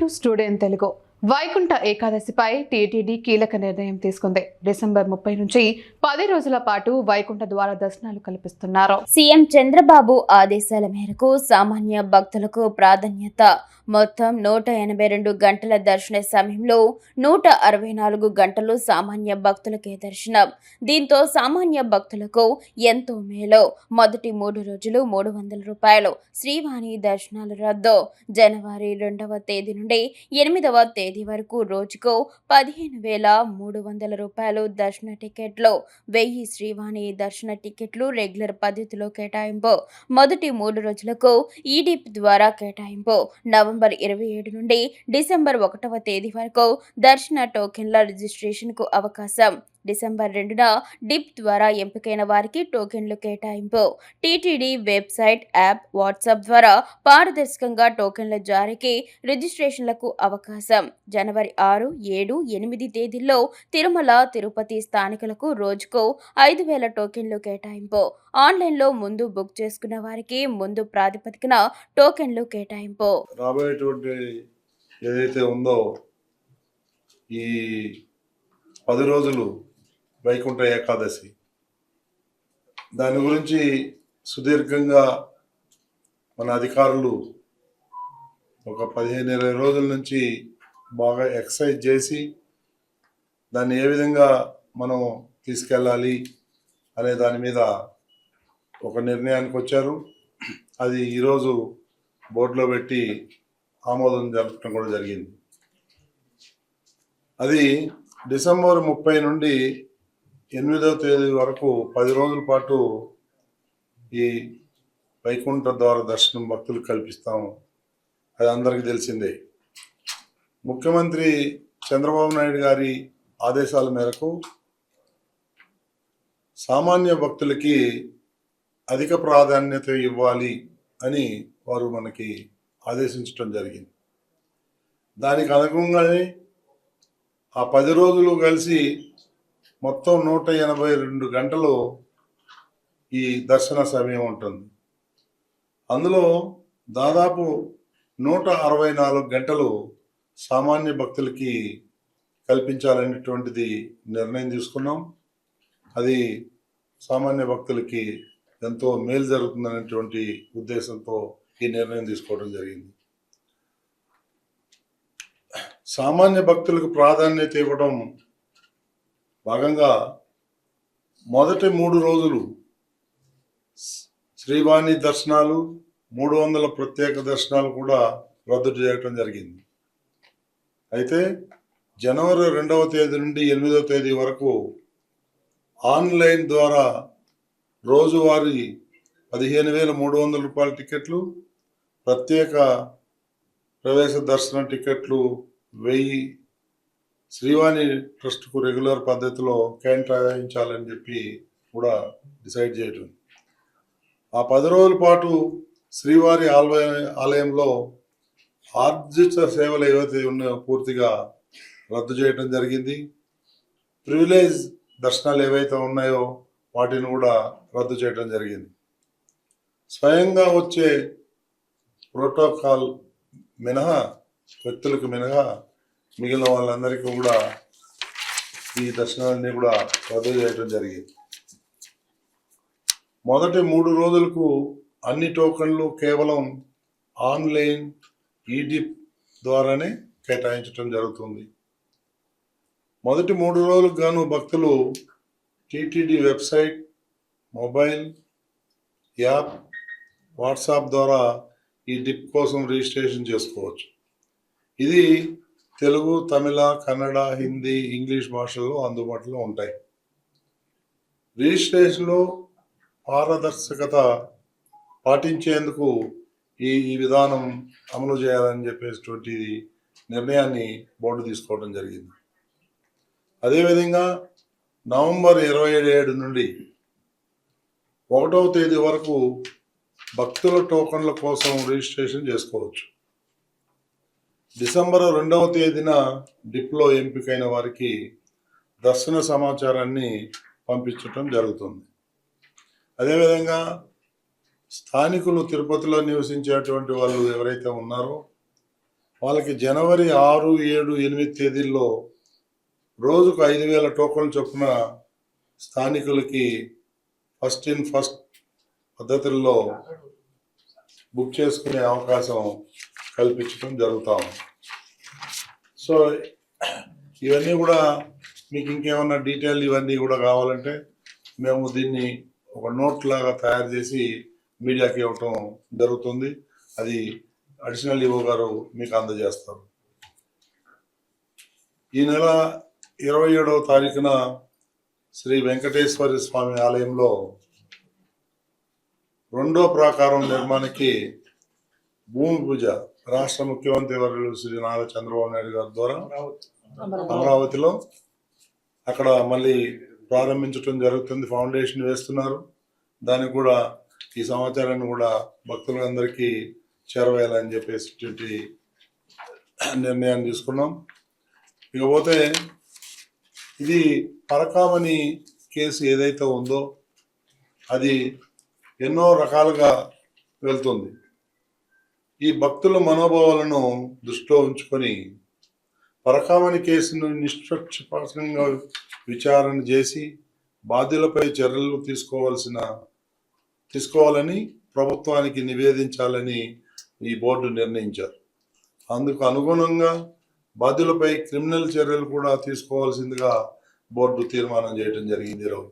To student Telugu. Vaikuntha ఏకాదశిపై TTD కీలక నిర్ణయం తీసుకుంది. డిసెంబర్ ముప్పై నుంచి పది రోజుల పాటు వైకుంఠ ద్వార దర్శనాలు కల్పిస్తున్నారు. సీఎం చంద్రబాబు ఆదేశాల మేరకు సామాన్య భక్తులకు ప్రాధాన్యత మొత్తం నూట ఎనభై రెండు గంటల దర్శన సమయంలో నూట అరవై నాలుగు గంటలు సామాన్య భక్తులకే దర్శనం. దీంతో సామాన్య భక్తులకు ఎంతో మేలో. మొదటి మూడు రోజులు మూడు వందల రూపాయలు. శ్రీవాణి దర్శనాలు రద్దు. జనవరి రెండవ తేదీ నుండి ఎనిమిదవ తేదీ వరకు రోజుకు పదిహేను వేల మూడు వందల రూపాయలు దర్శన టికెట్లు. వెయ్యి శ్రీవాణి దర్శన టికెట్లు రెగ్యులర్ పద్ధతిలో కేటాయింపు. మొదటి మూడు రోజులకు ఈడీప్ ద్వారా కేటాయింపు. నవ నవంబర్ ఇరవై ఏడు నుండి డిసెంబర్ ఒకటవ తేదీ వరకు దర్శన టోకెన్ల రిజిస్ట్రేషన్కు అవకాశం. డిసెంబర్ రెండున డిప్ ద్వారా ఎంపికైన వారికి టోకెన్లు కేటాయింపు. టీటీడీ వెబ్సైట్ యాప్ వాట్సాప్ ద్వారా పారదర్శకంగా టోకెన్ల జారీకి రిజిస్ట్రేషన్లకు అవకాశం. జనవరి ఆరు ఏడు ఎనిమిది తేదీల్లో తిరుమల తిరుపతి స్థానికులకు రోజుకు ఐదు వేల టోకెన్లు కేటాయింపు. ఆన్లైన్లో ముందు బుక్ చేసుకున్న వారికి ముందు ప్రాతిపదికన టోకెన్లు కేటాయింపు. రాబోయేటువంటి ఏదైతే ఉందో ఈ పది రోజులు వైకుంఠ ఏకాదశి. దాని గురించి సుదీర్ఘంగా మన అధికారులు ఒక పదిహేను ఇరవై రోజుల నుంచి బాగా ఎక్సర్సైజ్ చేసి దాన్ని ఏ విధంగా మనం తీసుకెళ్ళాలి అనే దాని మీద ఒక నిర్ణయానికి వచ్చారు. అది ఈరోజు బోర్డులో పెట్టి ఆమోదం జరపడం కూడా జరిగింది. అది డిసెంబర్ ముప్పై నుండి ఎనిమిదవ తేదీ వరకు పది రోజుల పాటు ఈ వైకుంఠ ద్వార దర్శనం భక్తులు కల్పిస్తాము. అది అందరికీ తెలిసిందే. ముఖ్యమంత్రి చంద్రబాబు నాయుడు గారి ఆదేశాల మేరకు సామాన్య భక్తులకి అధిక ప్రాధాన్యత ఇవ్వాలి అని వారు మనకి ఆదేశించడం జరిగింది. దానికి అనుగుణంగానే ఆ పది రోజులు కలిసి మొత్తం నూట ఎనభై రెండు గంటలు ఈ దర్శన సమయం ఉంటుంది. అందులో దాదాపు నూట అరవై నాలుగు గంటలు సామాన్య భక్తులకి కల్పించాలనేటువంటిది నిర్ణయం తీసుకున్నాం. అది సామాన్య భక్తులకి ఎంతో మేలు జరుగుతుందనేటువంటి ఉద్దేశంతో ఈ నిర్ణయం తీసుకోవడం జరిగింది. సామాన్య భక్తులకు ప్రాధాన్యత ఇవ్వడం భాగంగా మొదటి మూడు రోజులు శ్రీవాణి దర్శనాలు మూడు వందల ప్రత్యేక దర్శనాలు కూడా రద్దు చేయటం జరిగింది. అయితే జనవరి రెండవ తేదీ నుండి ఎనిమిదవ తేదీ వరకు ఆన్లైన్ ద్వారా రోజువారీ పదిహేను వేల మూడు వందల రూపాయల టికెట్లు ప్రత్యేక ప్రవేశ దర్శన టికెట్లు వెయ్యి శ్రీవాణి ట్రస్ట్కు రెగ్యులర్ పద్ధతిలో కేటాయించాలని చెప్పి కూడా డిసైడ్ చేయటం. ఆ పది రోజుల పాటు శ్రీవారి ఆలయ ఆలయంలో ఆర్జిత సేవలు ఏవైతే ఉన్నాయో పూర్తిగా రద్దు చేయడం జరిగింది. ప్రివిలేజ్ దర్శనాలు ఏవైతే ఉన్నాయో వాటిని కూడా రద్దు చేయడం జరిగింది. స్వయంగా వచ్చే ప్రోటోకాల్ మినహా వ్యక్తులకు మినహా మిగిలిన వాళ్ళందరికీ కూడా ఈ దర్శనాలన్నీ కూడా రద్దు చేయడం జరిగింది. మొదటి మూడు రోజులకు అన్ని టోకన్లు కేవలం ఆన్లైన్ ఈడిప్ ద్వారానే కేటాయించడం జరుగుతుంది. మొదటి మూడు రోజులకు గాను భక్తులు TTD website mobile app WhatsApp ద్వారా ఈ డిప్ కోసం రిజిస్ట్రేషన్ చేసుకోవచ్చు. ఇది తెలుగు తమిళ కన్నడ హిందీ ఇంగ్లీష్ భాషల్లో అందుబాటులో ఉంటాయి. రిజిస్ట్రేషన్లో పారదర్శకత పాటించేందుకు ఈ ఈ విధానం అమలు చేయాలని చెప్పేటువంటి నిర్ణయాన్ని బోర్డు తీసుకోవడం జరిగింది. అదేవిధంగా నవంబర్ ఇరవై ఏడు నుండి ఒకటవ తేదీ వరకు భక్తుల టోకన్ల కోసం రిజిస్ట్రేషన్ చేసుకోవచ్చు. డిసెంబర్ రెండవ తేదీన డిప్లో ఎంపికైన వారికి దర్శన సమాచారాన్ని పంపించటం జరుగుతుంది. అదేవిధంగా స్థానికులు తిరుపతిలో నివసించేటువంటి వాళ్ళు ఎవరైతే ఉన్నారో వాళ్ళకి జనవరి ఆరు ఏడు ఎనిమిది తేదీల్లో రోజుకు ఐదు వేల టోకన్లు చొప్పున స్థానికులకి ఫస్ట్ ఇన్ ఫస్ట్ పద్ధతుల్లో బుక్ చేసుకునే అవకాశం కల్పించడం జరుగుతూ ఉంది. సో ఇవన్నీ కూడా మీకు ఇంకేమన్నా డీటెయిల్ ఇవన్నీ కూడా కావాలంటే మేము దీన్ని ఒక నోట్ లాగా తయారు చేసి మీడియాకి ఇవ్వటం జరుగుతుంది. అది అడిషనల్ ఈవో గారు మీకు అందజేస్తారు. ఈ నెల ఇరవై ఏడవ తారీఖున శ్రీ వెంకటేశ్వర స్వామి ఆలయంలో రెండో ప్రాకారం నిర్మాణానికి భూమి పూజ రాష్ట్ర ముఖ్యమంత్రి వర్యులు శ్రీ నారా చంద్రబాబు నాయుడు గారి ద్వారా అమరావతిలో అక్కడ మళ్ళీ ప్రారంభించడం జరుగుతుంది ఫౌండేషన్ వేస్తున్నారు. దానికి కూడా ఈ సమాచారాన్ని కూడా భక్తులందరికీ చేరవేయాలని చెప్పేసి నిర్ణయాన్ని తీసుకున్నాం. ఇకపోతే ఇది పరకామణి కేసు ఏదైతే ఉందో అది ఎన్నో రకాలుగా వెళ్తుంది. ఈ భక్తుల మనోభావాలను దృష్టిలో ఉంచుకొని పరకామణి కేసును నిష్పక్షపాతంగా విచారణ చేసి బాధ్యులపై చర్యలు తీసుకోవాల్సిన తీసుకోవాలని ప్రభుత్వానికి నివేదించాలని ఈ బోర్డు నిర్ణయించారు. అందుకు అనుగుణంగా బాధ్యులపై క్రిమినల్ చర్యలు కూడా తీసుకోవాల్సిందిగా బోర్డు తీర్మానం చేయడం జరిగింది ఈరోజు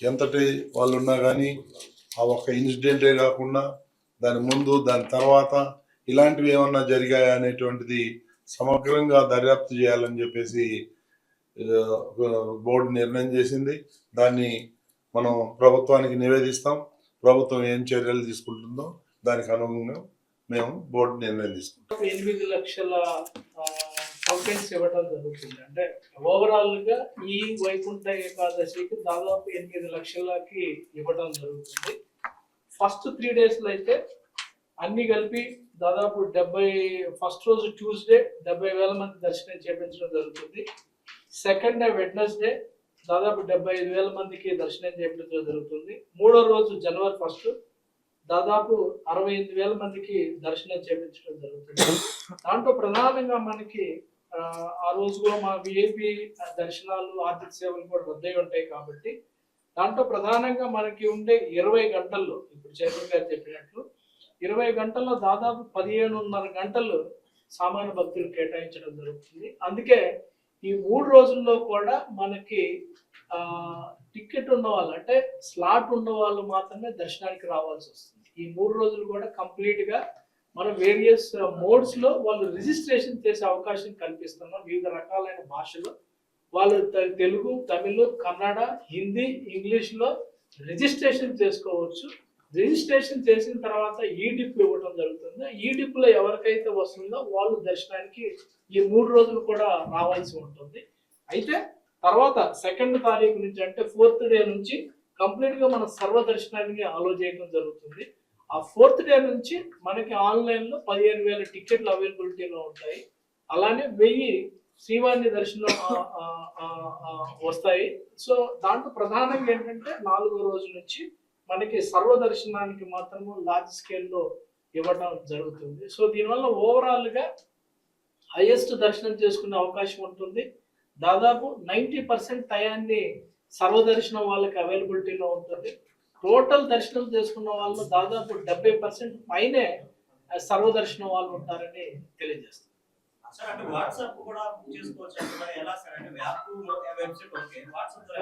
ఎంతటి వాళ్ళు ఉన్నా కానీ ఆ ఒక్క ఇన్సిడెంటే కాకుండా దాని ముందు దాని తర్వాత ఇలాంటివి ఏమన్నా జరిగాయా అనేటువంటిది సమగ్రంగా దర్యాప్తు చేయాలని చెప్పేసి బోర్డు నిర్ణయం చేసింది. దాన్ని మనం ప్రభుత్వానికి నివేదిస్తాం. ప్రభుత్వం ఏం చర్యలు తీసుకుంటుందో దానికి అనుగుణంగా మేము బోర్డు నిర్ణయం తీసుకుంటాం. ఎనిమిది లక్షల కంప్లైంట్స్ ఇవ్వడం జరుగుతుంది. అంటే ఓవరాల్గా ఈ వైకుంఠ ఏకాదశికి దాదాపు ఎనిమిది లక్షలకి ఇవ్వడం జరుగుతుంది. ఫస్ట్ త్రీ డేస్లో అయితే అన్ని కలిపి దాదాపు డెబ్బై ఫస్ట్ రోజు ట్యూస్డే డెబ్బై వేల మంది దర్శనం చేపించడం జరుగుతుంది. సెకండ్ డే వెడ్నెస్డే దాదాపు డెబ్బై ఐదు వేల మందికి దర్శనం చేపించడం జరుగుతుంది. మూడో రోజు జనవరి ఫస్ట్ దాదాపు అరవై ఎనిమిది వేల మందికి దర్శనం చేపించడం జరుగుతుంది. దాంట్లో ప్రధానంగా మనకి ఆ, రోజులో రోజు కూడా మా విఐపి దర్శనాలు ఆర్థిక సేవలు కూడా రద్దయి ఉంటాయి కాబట్టి దాంట్లో ప్రధానంగా మనకి ఉండే ఇరవై గంటల్లో ఇప్పుడు చైతన్య గారు చెప్పినట్లు ఇరవై గంటల్లో దాదాపు పదిహేనున్నర గంటలు సామాన్య భక్తులు కేటాయించడం జరుగుతుంది. అందుకే ఈ మూడు రోజుల్లో కూడా మనకి ఆ టికెట్ ఉన్న వాళ్ళు అంటే స్లాట్ ఉన్న వాళ్ళు మాత్రమే దర్శనానికి రావాల్సి వస్తుంది. ఈ మూడు రోజులు కూడా కంప్లీట్గా మనం వేరియస్ మోడ్స్లో వాళ్ళు రిజిస్ట్రేషన్ చేసే అవకాశం కల్పిస్తున్నాం వివిధ రకాలైన భాషలో వాళ్ళు తెలుగు తమిళ్ కన్నడ హిందీ ఇంగ్లీష్లో రిజిస్ట్రేషన్ చేసుకోవచ్చు. రిజిస్ట్రేషన్ చేసిన తర్వాత ఈ డిప్ ఇవ్వడం జరుగుతుంది. ఈ డిప్లో ఎవరికైతే వస్తుందో వాళ్ళు దర్శనానికి ఈ మూడు రోజులు కూడా రావాల్సి ఉంటుంది. అయితే తర్వాత సెకండ్ తారీఖు నుంచి అంటే ఫోర్త్ డే నుంచి కంప్లీట్గా మన సర్వ దర్శనానికి అలో చేయడం జరుగుతుంది. ఆ ఫోర్త్ డే నుంచి మనకి ఆన్లైన్లో పదిహేను వేల టికెట్లు అవైలబిలిటీలో ఉంటాయి. అలానే వెయ్యి శ్రీవారిని దర్శనం వస్తాయి. సో దాంట్లో ప్రధానంగా ఏంటంటే నాలుగో రోజు నుంచి మనకి సర్వ దర్శనానికి మాత్రము లార్జ్ స్కేల్లో ఇవ్వడం జరుగుతుంది. సో దీనివల్ల ఓవరాల్గా హైయెస్ట్ దర్శనం చేసుకునే అవకాశం ఉంటుంది. దాదాపు నైంటీ పర్సెంట్ టయాన్ని సర్వదర్శనం వాళ్ళకి అవైలబిలిటీలో ఉంటుంది. టోటల్ దర్శనం చేసుకున్న వాళ్ళు దాదాపు డెబ్బై పర్సెంట్ పైనే సర్వదర్శనం వాళ్ళు ఉంటారని తెలియజేస్తారు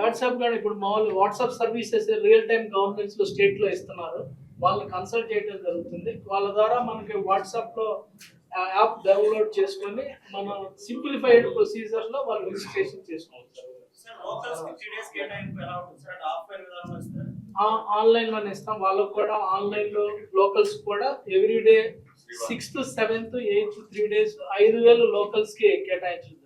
వాట్సాప్ కానీ ఇప్పుడు మామూలు వాట్సాప్ సర్వీసెస్ రియల్ టైం గవర్నెన్స్లో స్టేట్లో ఇస్తున్నారు. వాళ్ళని కన్సల్ట్ చేయడం జరుగుతుంది. వాళ్ళ ద్వారా మనకి వాట్సాప్లో యాప్ డౌన్లోడ్ చేసుకొని మన సింప్లిఫైడ్ ప్రొసీజర్లో వాళ్ళు రిజిస్ట్రేషన్ చేసుకోవచ్చు ఆన్లైన్లోనే ఇస్తాం. వాళ్ళకు కూడా ఆన్లైన్లో లోకల్స్ కూడా every day sixth seventh eighth three days ఐదు వేలు లోకల్స్కి కేటాయించడం